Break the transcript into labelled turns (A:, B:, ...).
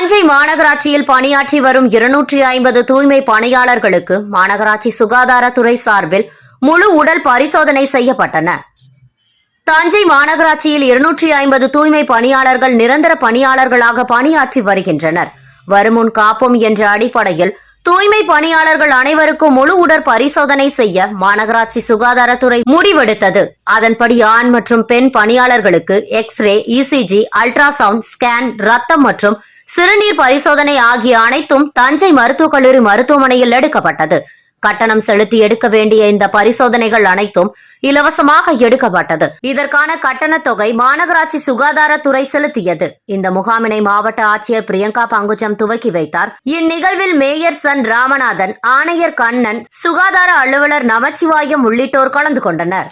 A: தஞ்சை மாநகராட்சியில் பணியாற்றி வரும் இருநூற்றி ஐம்பது தூய்மை பணியாளர்களுக்கு மாநகராட்சி சுகாதாரத்துறை சார்பில் முழு உடல் பரிசோதனை செய்யப்பட்டன. தஞ்சை மாநகராட்சியில் இருநூற்றி ஐம்பது தூய்மை பணியாளர்கள் நிரந்தர பணியாளர்களாக பணியாற்றி வருகின்றனர். வருமுன் காப்போம் என்ற அடிப்படையில் தூய்மை பணியாளர்கள் அனைவருக்கும் முழு உடற் பரிசோதனை செய்ய மாநகராட்சி சுகாதாரத்துறை முடிவெடுத்தது. அதன்படி ஆண் மற்றும் பெண் பணியாளர்களுக்கு எக்ஸ்ரே இசிஜி அல்ட்ராசவுண்ட் ஸ்கேன் ரத்தம் மற்றும் சிறுநீர் பரிசோதனை ஆகிய அனைத்தும் தஞ்சை மருத்துவக் கல்லூரி மருத்துவமனையில் எடுக்கப்பட்டது. கட்டணம் செலுத்தி எடுக்க வேண்டிய இந்த பரிசோதனைகள் அனைத்தும் இலவசமாக எடுக்கப்பட்டது. இதற்கான கட்டணத் தொகை மாநகராட்சி சுகாதாரத்துறை செலுத்தியது. இந்த முகாமினை மாவட்ட ஆட்சியர் பிரியங்கா பங்குஜம் துவக்கி வைத்தார். இந்நிகழ்வில் மேயர் சன் ராமநாதன் ஆணையர் கண்ணன் சுகாதார அலுவலர் நமச்சிவாயம் உள்ளிட்டோர் கலந்து கொண்டனர்.